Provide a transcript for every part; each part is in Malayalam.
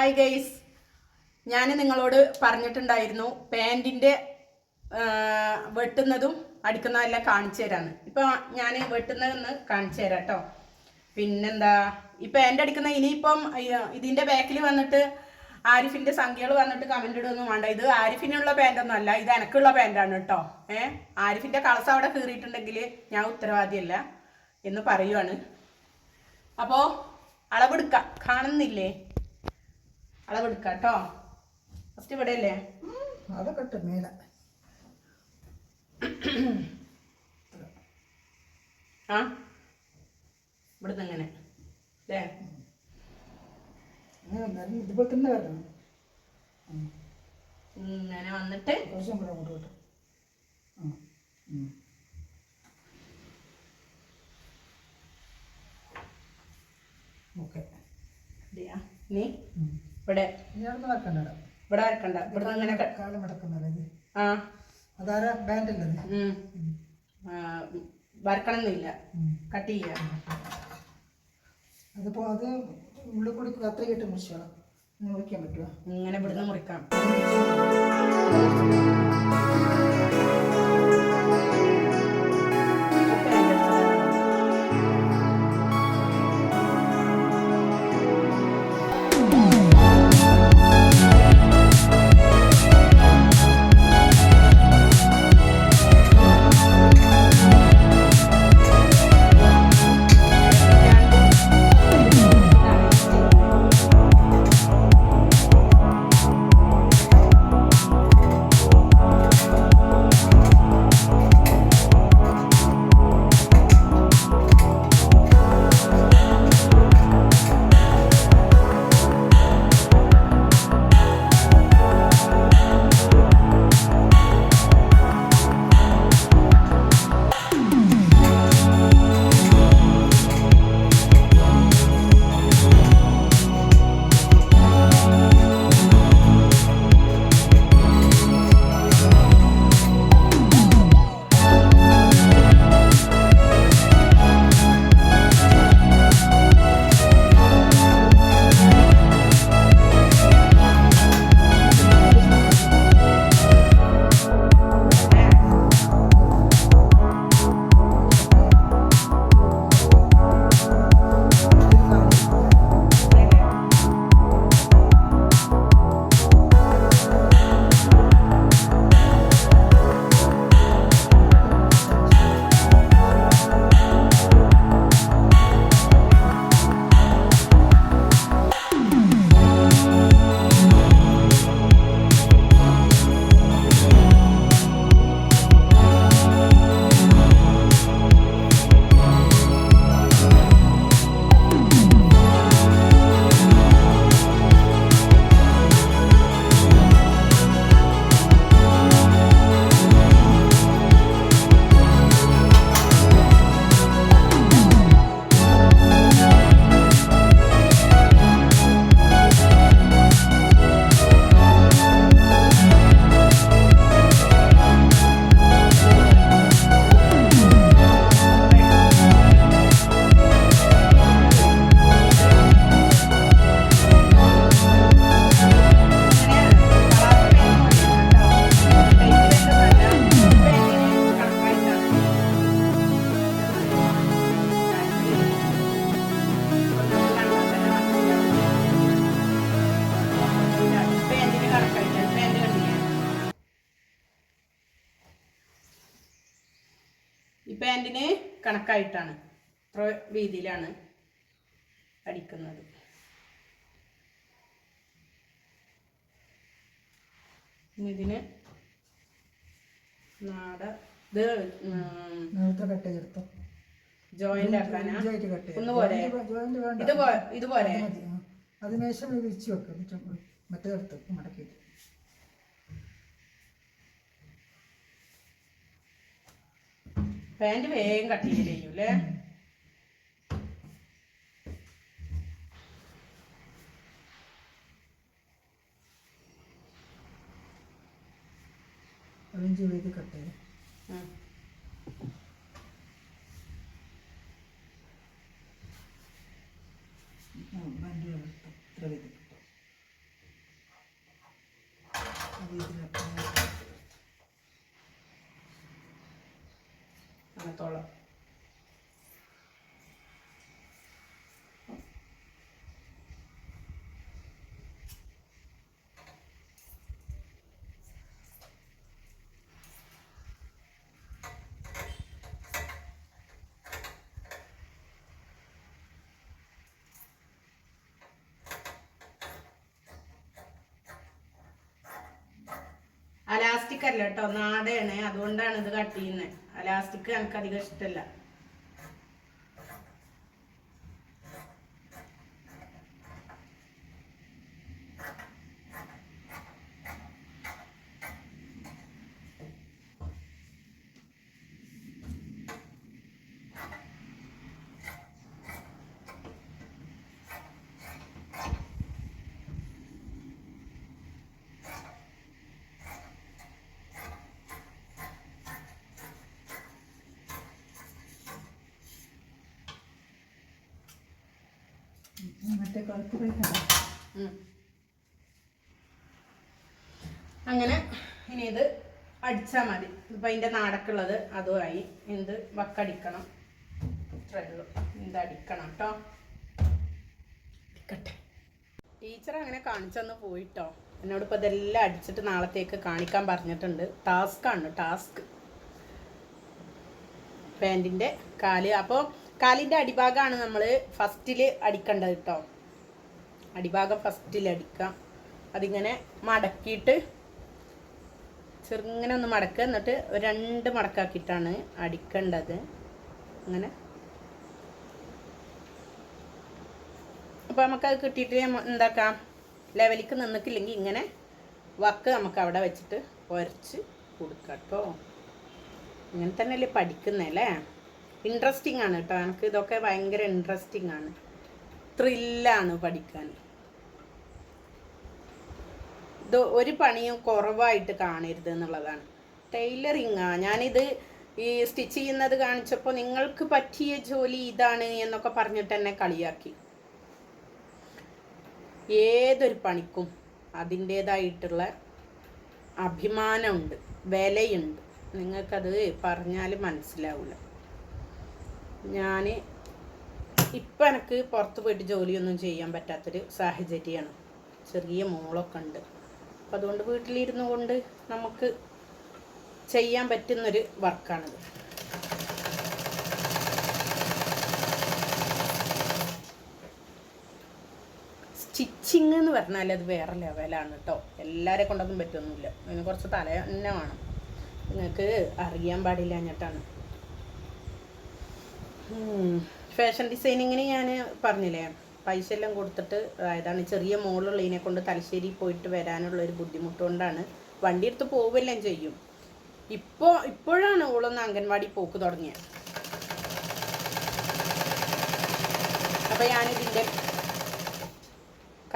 ഹായ് ഗൈസ് ഞാൻ നിങ്ങളോട് പറഞ്ഞിട്ടുണ്ടായിരുന്നു പാന്റിന്റെ വെട്ടുന്നതും അടിക്കുന്നതെല്ലാം കാണിച്ചു തരാന്ന്. ഇപ്പോൾ ഞാൻ വെട്ടുന്നതെന്ന് കാണിച്ചു തരാം കേട്ടോ പിന്നെന്താ ഈ പാന്റ് അടിക്കുന്ന ഇനിയിപ്പം ഇതിന്റെ ബാക്കിൽ വന്നിട്ട് ആരിഫിന്റെ സംഖ്യകൾ വന്നിട്ട് കമന്റ് ഇടുകയൊന്നും വേണ്ട. ഇത് ആരിഫിനുള്ള പാന്റൊന്നും അല്ല ഇത് എനക്കുള്ള പാന്റാണ് കേട്ടോ ഏ? ആരിഫിന്റെ കളസ് അവിടെ കീറിയിട്ടുണ്ടെങ്കിൽ ഞാൻ ഉത്തരവാദിയല്ല എന്ന് പറയുവാണ്. അപ്പോൾ അളവെടുക്കാം. കാണുന്നില്ലേ? അളവെടുക്കാം കേട്ടോ ഫസ്റ്റ് ഇവിടെ അല്ലേ അതൊക്കെ ഇട്ട് മേലെ. ആ? ഇവിടുന്ന് എങ്ങനെ അല്ലേ? ഇതുപോലെ തന്നെ വരണം. ഇങ്ങനെ വന്നിട്ട് കുറച്ചും കൂടെ അങ്ങോട്ട് ഉം. ഓക്കെ. ഇതെയാ. ഇവിടെ ഇവിടെ വരക്കണ്ട ഇവിടെ ഇങ്ങനെ ആ. അതാരാ? ബാൻഡല്ലേ ഉം. ആ, വരക്കണമെന്നില്ല. കട്ട് ചെയ്യാം. അതിപ്പോ അത് ഉള്ളിൽ കൂടി കത്രികയിട്ട് മുറിച്ചോളാം മുറിക്കാൻ പറ്റുമോ ഇങ്ങനെ ഇവിടുന്ന് മുറിക്കാം. കണക്കായിട്ടാണ് ഇത്ര വീതിയിലാണ് അടിക്കുന്നത്. ഇതിന് നാട ഇത് കട്ട് ചെയ്തെടുത്തോ ജോയിന്റ് ആക്കാനാ? ഒന്നുപോലെ. ഇതുപോലെ. ആ. അതിനുശേഷം ഇത് വിരിച്ച് വെക്കും. മറ്റേ മടക്കിയിട്ട്. പാന്റ് വേഗം കട്ട് ചെയ്യും അല്ലേ? പതിനഞ്ച് വീതി കട്ട് ചെയ്ത് അങ്ങനത്തോളം അലാസ്റ്റിക് അല്ല കേട്ടോ. നാടയാണ്. അതുകൊണ്ടാണ് ഇത് കട്ട് ചെയ്യുന്നത് അലാസ്റ്റിക് എനിക്ക് അധികം ഇഷ്ടമല്ല കളത്ത് പോയിട്ടാണ് അങ്ങനെ ഇനി ഇത് അടിച്ചാൽ മതി. ഇപ്പം അതിന്റെ നാടക്കുള്ളത് അതുമായി എന്ത്? വക്കടിക്കണം. ഇത്രേ ഉള്ളൂ. ഇത് അടിക്കണം കേട്ടോ ടീച്ചർ അങ്ങനെ കാണിച്ചെന്ന് പോയിട്ടോ. എന്നോട് ഇപ്പോൾ ഇതെല്ലാം അടിച്ചിട്ട് നാളത്തേക്ക് കാണിക്കാൻ പറഞ്ഞിട്ടുണ്ട്. ടാസ്ക്കാണ് ടാസ്ക് പാന്റിന്റെ കാൽ. അപ്പോൾ കാലിന്റെ അടിഭാഗമാണ് നമ്മൾ ഫസ്റ്റിൽ അടിക്കേണ്ടത് കേട്ടോ അടിഭാഗം ഫസ്റ്റിൽ അടിക്കാം അതിങ്ങനെ മടക്കിയിട്ട് ചെറുങ്ങനെ ഒന്ന് മടക്കുക. എന്നിട്ട് രണ്ട് മടക്കാക്കിയിട്ടാണ് അടിക്കേണ്ടത്. അങ്ങനെ. അപ്പോൾ നമുക്കത് കിട്ടിയിട്ട് എന്താക്കാം? ലെവലിക്ക് നിന്നിട്ടില്ലെങ്കിൽ ഇങ്ങനെ വക്ക് നമുക്ക് അവിടെ വെച്ചിട്ട് ഉരച്ച് കൊടുക്കാം കേട്ടോ. ഇങ്ങനെ തന്നെയല്ലേ പഠിക്കുന്നല്ലേ ഇൻട്രസ്റ്റിംഗ് ആണ് കേട്ടോ. എനിക്ക് ഇതൊക്കെ ഭയങ്കര ഇൻട്രസ്റ്റിംഗ് ആണ്. ത്രില്ലാണ് പഠിക്കാൻ. ഇത് ഒരു പണിയും കുറവായിട്ട് കാണരുത് എന്നുള്ളതാണ്. ടൈലറിങ്ങാ? ഞാനിത് ഈ സ്റ്റിച്ച് ചെയ്യുന്നത് കാണിച്ചപ്പോൾ നിങ്ങൾക്ക് പറ്റിയ ജോലി ഇതാണ് എന്നൊക്കെ പറഞ്ഞിട്ട് തന്നെ കളിയാക്കി. ഏതൊരു പണിക്കും അതിന്റേതായിട്ടുള്ള അഭിമാനമുണ്ട് വിലയുണ്ട്. നിങ്ങൾക്കത് പറഞ്ഞാൽ മനസ്സിലാവില്ല ഞാൻ ഇപ്പം എനിക്ക് പുറത്ത് പോയിട്ട് ജോലിയൊന്നും ചെയ്യാൻ പറ്റാത്തൊരു സാഹചര്യമാണ്. ചെറിയ മോളൊക്കെ ഉണ്ട്. അപ്പം അതുകൊണ്ട് വീട്ടിലിരുന്നു കൊണ്ട് നമുക്ക് ചെയ്യാൻ പറ്റുന്നൊരു വർക്കാണിത്. സ്റ്റിച്ചിങ് എന്ന് പറഞ്ഞാൽ അത് വേറെ ലെവലാണ് കേട്ടോ എല്ലാവരെ കൊണ്ടൊന്നും പറ്റൊന്നുമില്ല. അതിന് കുറച്ച് തല തന്നെ വേണം. നിങ്ങൾക്ക് അറിയാൻ പാടില്ല എന്നിട്ടാണ് ഫാഷൻ ഡിസൈനിങ്ങിന് ഞാൻ പറഞ്ഞില്ലേ? പൈസ എല്ലാം കൊടുത്തിട്ട് അതാണ് ചെറിയ മോളുള്ളതിനെ കൊണ്ട് തലശ്ശേരി പോയിട്ട് വരാനുള്ള ഒരു ബുദ്ധിമുട്ട് കൊണ്ടാണ് വണ്ടി എടുത്ത് പോവുകയെല്ലാം ചെയ്യും. ഇപ്പോൾ ഇപ്പോഴാണ് ഓളൊന്ന് അംഗൻവാടി പോക്ക് തുടങ്ങിയത്. അപ്പോൾ ഞാനിതിന്റെ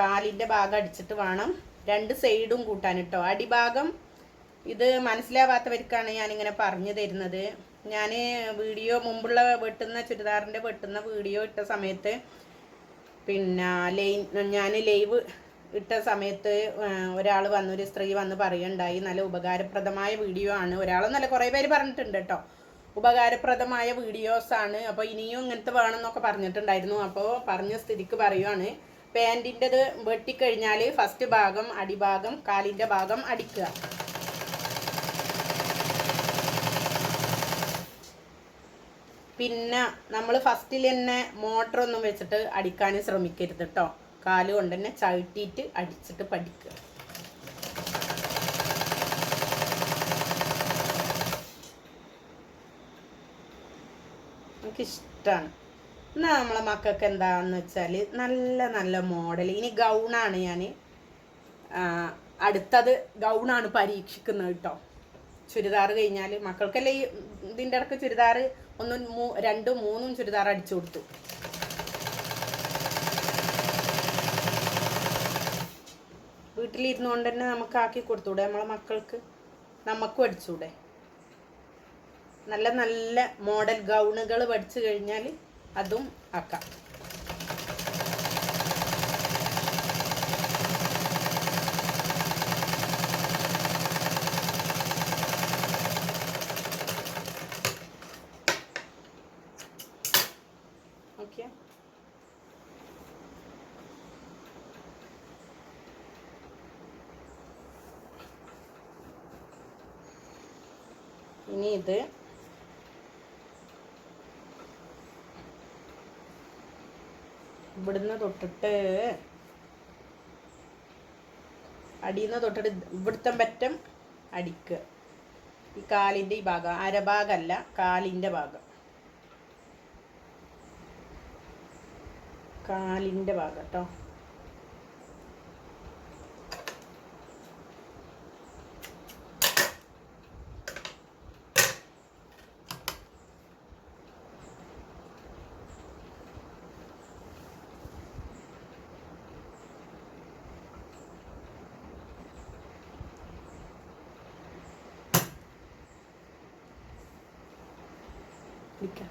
കാലിന്റെ ഭാഗം അടിച്ചിട്ട് വേണം രണ്ട് സൈഡും കൂട്ടാൻ കേട്ടോ. അടിഭാഗം ഇത് മനസ്സിലാവാത്തവർക്കാണ് ഞാനിങ്ങനെ പറഞ്ഞു തരുന്നത്. ഞാൻ വീഡിയോ മുമ്പുള്ള വെട്ടുന്ന ചുരിദാറിന്റെ വെട്ടുന്ന വീഡിയോ ഇട്ട സമയത്ത് പിന്നെ ലൈൻ ഞാൻ ലൈവ് ഇട്ട സമയത്ത് ഒരാൾ വന്ന് വന്നൊരു സ്ത്രീ വന്ന് പറയുണ്ടായി നല്ല ഉപകാരപ്രദമായ വീഡിയോ ആണ്. ഒരാളെന്നല്ല കുറേ പേര് പറഞ്ഞിട്ടുണ്ട് കേട്ടോ ഉപകാരപ്രദമായ വീഡിയോസാണ് അപ്പോൾ ഇനിയും ഇങ്ങനത്തെ വേണമെന്നൊക്കെ പറഞ്ഞിട്ടുണ്ടായിരുന്നു. അപ്പോൾ പറഞ്ഞ സ്ഥിതിക്ക് പറയുവാണ്. പാന്റിന്റെത് വെട്ടിക്കഴിഞ്ഞാൽ ഫസ്റ്റ് ഭാഗം അടിഭാഗം കാലിന്റെ ഭാഗം അടിക്കുക. പിന്നെ നമ്മൾ ഫസ്റ്റിൽ തന്നെ മോട്ടറൊന്നും വെച്ചിട്ട് അടിക്കാൻ ശ്രമിക്കരുത് കേട്ടോ കാൽ കൊണ്ട് തന്നെ ചവിട്ടിയിട്ട് അടിച്ചിട്ട് പഠിക്കുക. എനിക്കിഷ്ടമാണ് എന്നാൽ നമ്മളെ മക്കൾക്ക് എന്താന്ന് വെച്ചാൽ നല്ല നല്ല മോഡൽ ഇനി ഗൗണാണ് ഞാൻ അടുത്തത് ഗൗണാണ് പരീക്ഷിക്കുന്നത് കേട്ടോ ചുരിദാർ കഴിഞ്ഞാൽ മക്കൾക്കല്ലേ ഇതിന്റെ ഇടയ്ക്ക് ചുരിദാർ ഒന്നും മൂ രണ്ടും മൂന്നും ചുരിദാർ അടിച്ചു കൊടുത്തു. വീട്ടിലിരുന്നു കൊണ്ട് തന്നെ നമുക്ക് ആക്കി കൊടുത്തൂടെ നമ്മളെ മക്കൾക്ക് നമുക്കും അടിച്ചൂടെ നല്ല നല്ല മോഡൽ ഗൗണുകൾ പഠിച്ചു കഴിഞ്ഞാൽ അതും ആക്കാം. ഇനി ഇത് ഇവിടുന്ന് തൊട്ടിട്ട് അടിയുന്ന തൊട്ടിട്ട് ഇവിടുത്തെ പറ്റം അടിക്ക്. ഈ കാലിന്റെ ഈ ഭാഗം അരഭാഗമല്ല കാലിന്റെ ഭാഗം. കാലിന്റെ ഭാഗം കേട്ടോ Dikkat.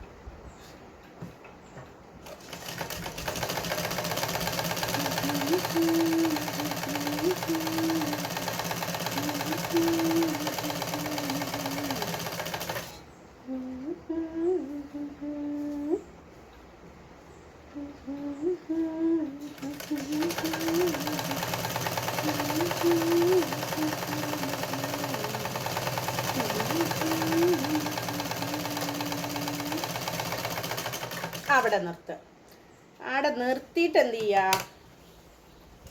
അവിടെ നിർത്തുക അവിടെ നിർത്തിയിട്ട് എന്ത് ചെയ്യുക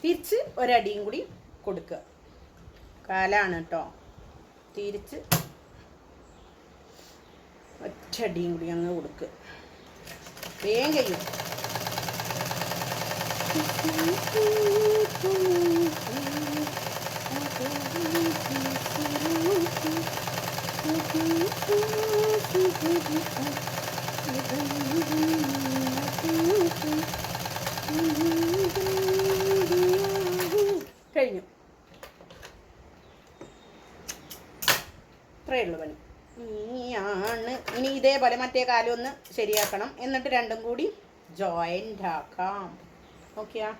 തിരിച്ച് ഒരടിയും കൂടി കൊടുക്കുക. കാലാണ് കേട്ടോ തിരിച്ച് ഒറ്റടിയും കൂടി അങ്ങ് കൊടുക്കുക വേഗം കഴിയും കഴിഞ്ഞു. ഇത്രയേ ഉള്ളൂ പണി. ഇനിയാണ്. ഇനി ഇതേപോലെ മറ്റേ കാലം ഒന്ന് ശരിയാക്കണം. എന്നിട്ട് രണ്ടും കൂടി ജോയിന്റ് ആക്കാം. ഓക്കെയാ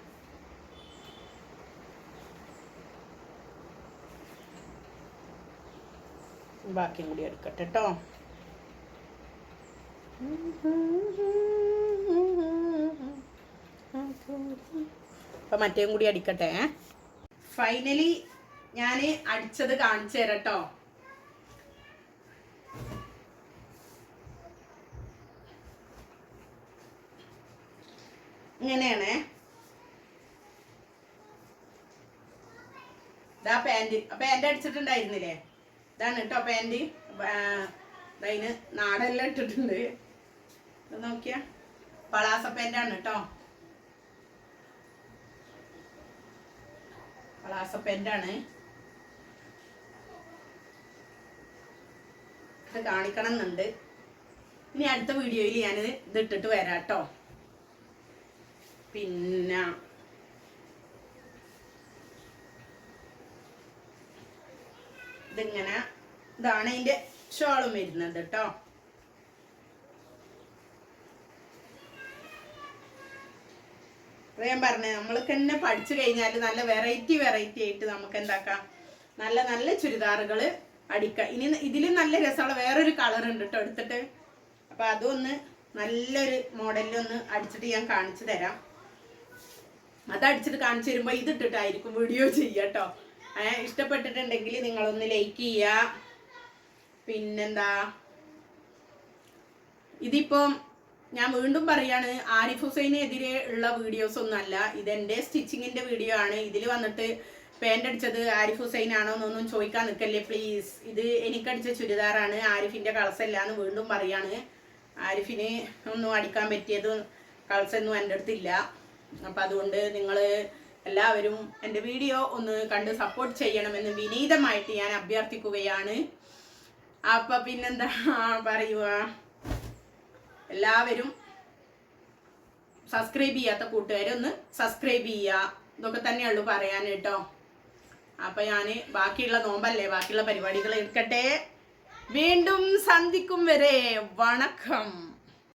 ബാക്കിയും കൂടി എടുക്കട്ടെ കേട്ടോ അപ്പം മറ്റേം കൂടി അടിക്കട്ടെ ഫൈനലി ഞാൻ അടിച്ചത് കാണിച്ചു തരാം കേട്ടോ ഇങ്ങനെയാണേ. ഇതാ പാന്റ് പാന്റ് അടിച്ചിട്ടുണ്ടായിരുന്നില്ലേ? ഇതാണ് കേട്ടോ പാന്റ് അതിന് നാടെല്ലാം ഇട്ടിട്ടുണ്ട്. നോക്കിയാ? പളാസ പാന്റാണ് കേട്ടോ പളാസ പാന്റാണ് ഇത് കാണിക്കണം എന്നുണ്ട് ഇനി അടുത്ത വീഡിയോയിൽ ഞാനിത് ഇത് ഇട്ടിട്ട് വരാം കേട്ടോ പിന്നെ ഇതിങ്ങനെ ഇതാണ് അതിന്റെ ഷോളും വരുന്നത് കേട്ടോ ഞാൻ പറഞ്ഞേ നമ്മൾക്ക് തന്നെ പഠിച്ചു കഴിഞ്ഞാൽ നല്ല വെറൈറ്റി വെറൈറ്റി ആയിട്ട് നമുക്ക് എന്താക്കാം? നല്ല നല്ല ചുരിദാറുകൾ അടിക്കാം. ഇനി ഇതിലും നല്ല രസമുള്ള വേറൊരു കളർ ഉണ്ട് കേട്ടോ എടുത്തിട്ട്. അപ്പൊ അതൊന്ന് നല്ലൊരു മോഡലിൽ ഒന്ന് അടിച്ചിട്ട് ഞാൻ കാണിച്ചു തരാം. അത് അടിച്ചിട്ട് കാണിച്ചു തരുമ്പോൾ ഇതിട്ടിട്ടായിരിക്കും വീഡിയോ ചെയ്യുക കേട്ടോ ഇഷ്ടപ്പെട്ടിട്ടുണ്ടെങ്കിൽ നിങ്ങളൊന്ന് ലൈക്ക് ചെയ്യുക. പിന്നെന്താ? ഇതിപ്പം ഞാൻ വീണ്ടും പറയാണ് ആരിഫ് ഹുസൈനെതിരെ ഉള്ള വീഡിയോസ് ഒന്നും അല്ല ഇതെന്റെ സ്റ്റിച്ചിങ്ങിന്റെ വീഡിയോ ആണ്. ഇതിൽ വന്നിട്ട് പാന്റ് അടിച്ചത് ആരിഫ് ഹുസൈൻ ആണോ എന്നൊന്നും ചോദിക്കാൻ നിൽക്കല്ലേ പ്ലീസ് ഇത് എനിക്കടിച്ച ചുരിദാറാണ് ആരിഫിന്റെ കളസല്ല എന്ന് വീണ്ടും പറയാണ്. ആരിഫിന് ഒന്നും അടിക്കാൻ പറ്റിയത് കളസൊന്നും എന്റെ അടുത്തില്ല. അപ്പം അതുകൊണ്ട് നിങ്ങൾ എല്ലാവരും എന്റെ വീഡിയോ ഒന്ന് കണ്ട് സപ്പോർട്ട് ചെയ്യണമെന്ന് വിനീതമായിട്ട് ഞാൻ അഭ്യർത്ഥിക്കുകയാണ്. അപ്പം പിന്നെന്താ? പറയുക എല്ലാവരും സബ്സ്ക്രൈബ് ചെയ്യാത്ത കൂട്ടുകാരെ ഒന്ന് സബ്സ്ക്രൈബ് ചെയ്യുക ഇതൊക്കെ തന്നെയുള്ളൂ പറയാൻ കേട്ടോ. അപ്പൊ ഞാൻ ബാക്കിയുള്ള നോമ്പല്ലേ? ബാക്കിയുള്ള പരിപാടികൾ എടുക്കട്ടെ. വീണ്ടും സന്ധിക്കും വരെ. വണക്കം.